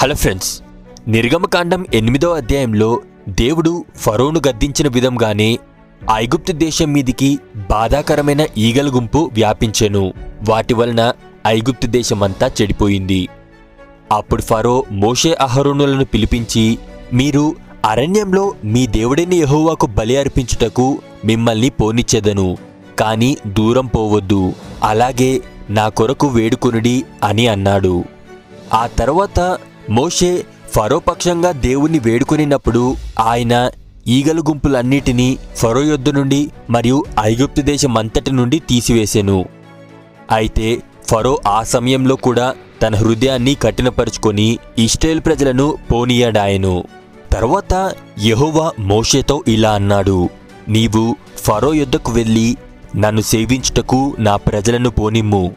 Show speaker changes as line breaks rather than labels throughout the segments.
Hello friends నిర్గమకాండం ఎనిమిదో అధ్యాయంలో దేవుడు ఫరోను గద్దించిన విధంగానే ఐగుప్తు దేశం మీదికి బాధాకరమైన ఈగల గుంపు వ్యాపించెను. వాటి వలన ఐగుప్తు దేశమంతా చెడిపోయింది. అప్పుడు ఫరో మోషే అహరోనులను పిలిపించి మీరు అరణ్యంలో మీ దేవుడిని యహోవాకు బలి అర్పించుటకు మిమ్మల్ని పోనిచ్చెదను కాని దూరం పోవద్దు. అలాగే నా కొరకు వేడుకొనుడి అని అన్నాడు. ఆ తర్వాత మోషే ఫరో పక్షంగా దేవుణ్ణి వేడుకొనినప్పుడు ఆయన ఈగల గుంపులన్నిటినీ ఫరో యొద్ద నుండి మరియు ఐగుప్తు దేశం అంతటి నుండి తీసివేసెను. అయితే ఫరో ఆ సమయంలో కూడా తన హృదయాన్ని కఠినపరుచుకొని ఇస్రాయేల్ ప్రజలను పోనీయడాయను. తర్వాత యెహోవా మోషేతో ఇలా అన్నాడు నీవు ఫరో యొద్దకు వెళ్ళి నన్ను సేవించుటకు నా ప్రజలను పోనిమ్ము.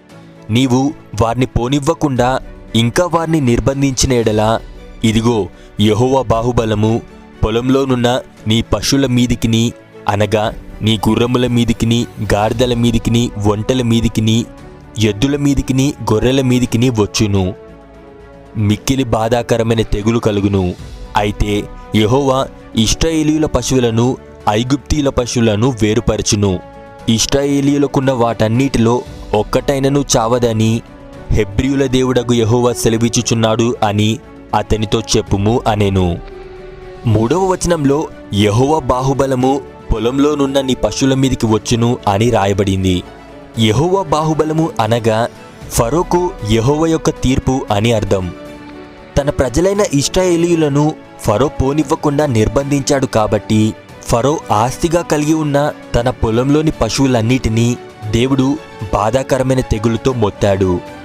నీవు వారిని పోనివ్వకుండా ఇంకా వారిని నిర్బంధించిన ఎడల ఇదిగో యహోవా బాహుబలము పొలంలోనున్న నీ పశువుల మీదికిని అనగా నీ గుర్రముల మీదికిని గాడిదల మీదికిని ఒంటెల మీదికిని ఎద్దుల మీదికిని గొర్రెల మీదికిని వచ్చును. మిక్కిలి బాధాకరమైన తెగులు కలుగును. అయితే యహోవా ఇష్టాయేలీయుల పశువులను ఐగుప్తీల పశువులను వేరుపరచును. ఇష్టాయేలీయులకున్న వాటన్నిటిలో ఒక్కటైనను చావదని హెబ్రియుల దేవుడగు యహోవా సెలవిచ్చుచున్నాడు అని అతనితో చెప్పుము అనెను. మూడవ వచనంలో యహోవ బాహుబలము పొలంలోనున్న నీ పశువుల మీదికి వచ్చును అని రాయబడింది. యహోవ బాహుబలము అనగా ఫరోకు యహోవ యొక్క తీర్పు అని అర్థం. తన ప్రజలైన ఇష్టాయేలీయులను ఫరో పోనివ్వకుండా నిర్బంధించాడు కాబట్టి ఫరో ఆస్తిగా కలిగి ఉన్న తన పొలంలోని పశువులన్నిటినీ దేవుడు బాధాకరమైన తెగులుతో మొత్తాడు.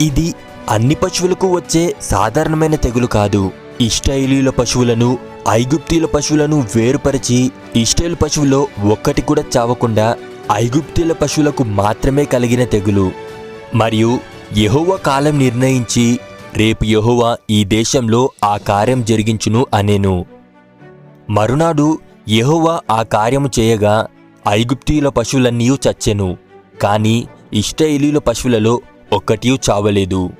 ఇది అన్ని పశువులకు వచ్చే సాధారణమైన తెగులు కాదు. ఇష్టాయిలీల పశువులను ఐగుప్తీల పశువులను వేరుపరిచి ఇస్రాయేల్ పశువులో ఒక్కటి కూడా చావకుండా ఐగుప్తీల పశువులకు మాత్రమే కలిగిన తెగులు. మరియు యెహోవా కాలం నిర్ణయించి రేపు యహోవా ఈ దేశంలో ఆ కార్యం జరిగించును అనేను. మరునాడు యెహోవా ఆ కార్యము చేయగా ఐగుప్తీయుల పశువులన్నీ చచ్చెను. కాని ఇష్టైలీల పశువులలో ఒక్కటీ చావలేదు.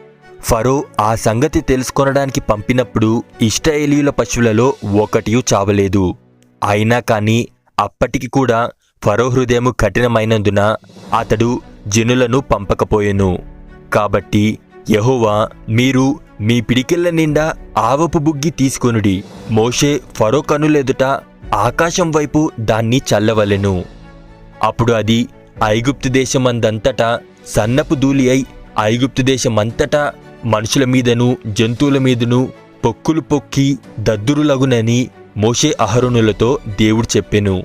ఫరో ఆ సంగతి తెలుసుకొనడానికి పంపినప్పుడు ఇష్టాయేలీయుల పశువులలో ఒకటి చావలేదు. అయినా కానీ అప్పటికి కూడా ఫరో హృదయము కఠినమైనందున అతడు జనులను పంపకపోయెను. కాబట్టి యహోవా మీరు మీ పిడికిళ్ళ నిండా ఆవపు బుగ్గి తీసుకొనుడి. మోషే ఫరో కనులెదుట ఆకాశం వైపు దాన్ని చల్లవలెను. అప్పుడు అది ఐగుప్తు దేశమందంతటా సన్నపు ధూళి అయి ఐగుప్తు దేశమంతటా మనుషుల మీదను జంతువుల మీదను పొక్కులు పొక్కి దద్దురులగునని మోషే అహరోనులతో దేవుడు చెప్పెను.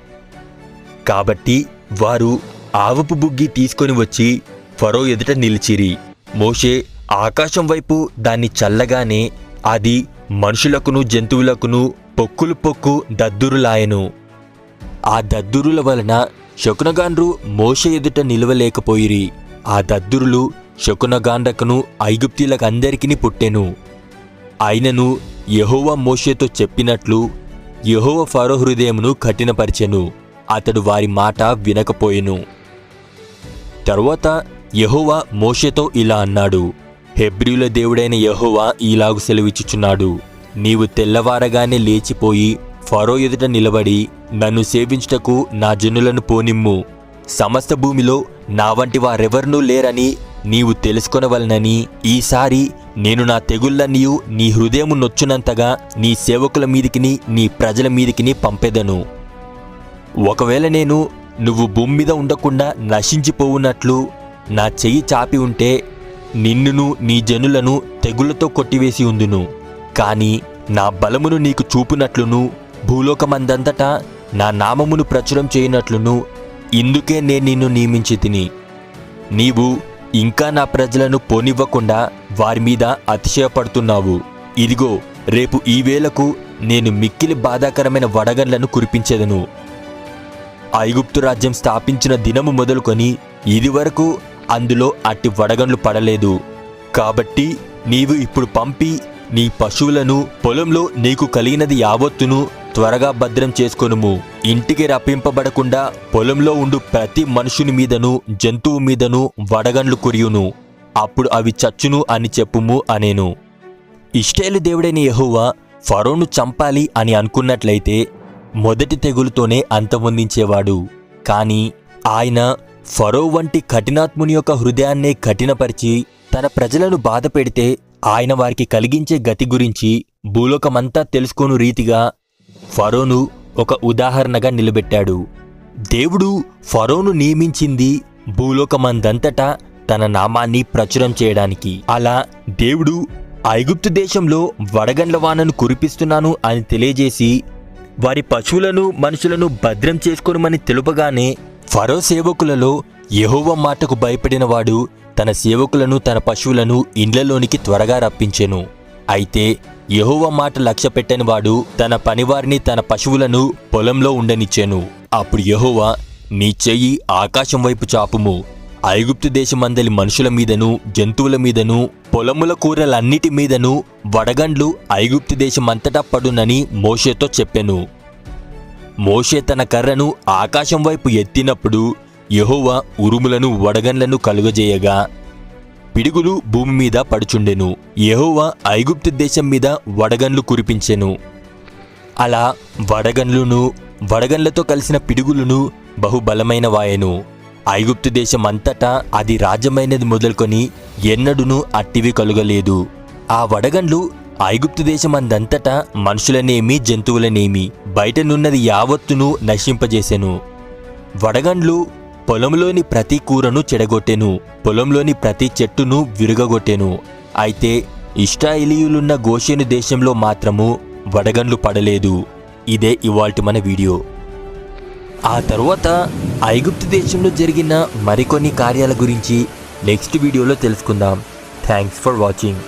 కాబట్టి వారు ఆవపు బుగ్గి తీసుకొని వచ్చి ఫరో ఎదుట నిలిచిరి. మోషే ఆకాశం వైపు దాన్ని చల్లగానే అది మనుషులకును జంతువులకును పొక్కులు పొక్కు దద్దురులాయను. ఆ దద్దురుల వలన శకునగాండ్రు మోషే ఎదుట నిలవలేకపోయిరి. ఆ దద్దురులు శకునగాండ్రకును ఐగుప్తీలకందరికీ పుట్టెను. ఆయనను యహోవ మోషేతో చెప్పినట్లు యహోవ ఫరో హృదయమును కఠినపరిచెను. అతడు వారి మాట వినకపోయెను. తరువాత యహోవ మోషేతో ఇలా అన్నాడు హెబ్రియుల దేవుడైన యహోవ ఈలాగు సెలవిచ్చుచున్నాడు. నీవు తెల్లవారగానే లేచిపోయి ఫరో ఎదుట నిలబడి నన్ను సేవించుటకు నా జనులను పోనిమ్ము. సమస్త భూమిలో నా వంటి వారెవరినూ లేరని నీవు తెలుసుకొనవలనని ఈసారి నేను నా తెగుళ్ళనియు నీ హృదయము నొచ్చునంతగా నీ సేవకుల మీదికిని నీ ప్రజల మీదికిని పంపెదను. ఒకవేళ నేను నువ్వు భూమి మీద ఉండకుండా నశించిపోవునట్లు నా చెయ్యి చాపి ఉంటే నిన్నును నీ జనులను తెగులతో కొట్టివేసి ఉందును. కాని నా బలమును నీకు చూపునట్లును భూలోకమందంతటా నా నామమును ప్రచురం చేయనట్లును ఇందుకే నేను నిన్ను నియమించి తిని నీవు ఇంకా నా ప్రజలను పోనివ్వకుండా వారి మీద అతిశయపడుతున్నావు. ఇదిగో రేపు ఈ వేళకు నేను మిక్కిలి బాధాకరమైన వడగండ్లను కురిపించేదను. ఐగుప్తు రాజ్యం స్థాపించిన దినము మొదలుకొని ఇదివరకు అందులో అట్టి వడగండ్లు పడలేదు. కాబట్టి నీవు ఇప్పుడు పంపి నీ పశువులను పొలంలో నీకు కలిగినది యావత్తును త్వరగా భద్రం చేసుకొనుము. ఇంటికి రప్పింపబడకుండా పొలంలో ఉండు ప్రతి మనుషుని మీదను జంతువు మీదను వడగండ్లు కురియును. అప్పుడు అవి చచ్చును అని చెప్పుము అనేను. ఇష్టేలు దేవుడైన యహోవా ఫరోను చంపాలి అని అనుకున్నట్లయితే మొదటి తెగులుతోనే అంతమొందించేవాడు. కానీ ఆయన ఫరో వంటి కఠినాత్ముని యొక్క హృదయాన్నే కఠినపరిచి తన ప్రజలను బాధ పెడితే ఆయన వారికి కలిగించే గతి గురించి భూలోకమంతా తెలుసుకోను రీతిగా ఫరోను ఒక ఉదాహరణగా నిలబెట్టాడు. దేవుడు ఫరోను నియమించింది భూలోకమందంతటా తన నామాన్ని ప్రచురం చేయడానికి. అలా దేవుడు ఐగుప్తు దేశంలో వడగండ్ల వానను కురిపిస్తున్నాను అని తెలియజేసి వారి పశువులను మనుషులను భద్రం చేసుకోనమని తెలుపగానే ఫరో సేవకులలో యహోవ మాటకు భయపడినవాడు తన సేవకులను తన పశువులను ఇండ్లలోనికి త్వరగా రప్పించెను. అయితే యహోవ మాట లక్ష్య పెట్టనివాడు తన పనివారిని తన పశువులను పొలంలో ఉండనిచ్చాను. అప్పుడు యహోవ నీ చెయ్యి ఆకాశం వైపు చాపుము. ఐగుప్తు దేశమందలి మనుషుల మీదను జంతువుల మీదను పొలముల కూరలన్నిటి మీదను వడగండ్లు ఐగుప్తు దేశమంతటా పడునని మోషేతో చెప్పెను. మోషే తన కర్రను ఆకాశం వైపు ఎత్తినప్పుడు యహోవ ఉరుములను వడగండ్లను కలుగజేయగా పిడుగులు భూమి మీద పడుచుండెను. యహోవా ఐగుప్తు దేశం మీద వడగండ్లు కురిపించెను. అలా వడగన్లును వడగండ్లతో కలిసిన పిడుగులను బహుబలమైన వాయెను. ఐగుప్తు దేశం అంతటా అది రాజ్యమైనది మొదలుకొని ఎన్నడును అట్టివి కలుగలేదు. ఆ వడగండ్లు ఐగుప్తు దేశమందంతటా మనుషులనేమి జంతువులనేమి బయటనున్నది యావత్తును నశింపజేసెను. వడగండ్లు పొలంలోని ప్రతి కూరను చెడగొట్టెను పొలంలోని ప్రతి చెట్టును విరుగగొట్టెను. అయితే ఇష్టాయిలీయులున్న గోషేను దేశంలో మాత్రము వడగండ్లు పడలేదు. ఇదే ఇవాల్టి మన వీడియో. ఆ తర్వాత ఐగుప్తు దేశంలో జరిగిన మరికొన్ని కార్యాల గురించి నెక్స్ట్ వీడియోలో తెలుసుకుందాం. Thanks for watching.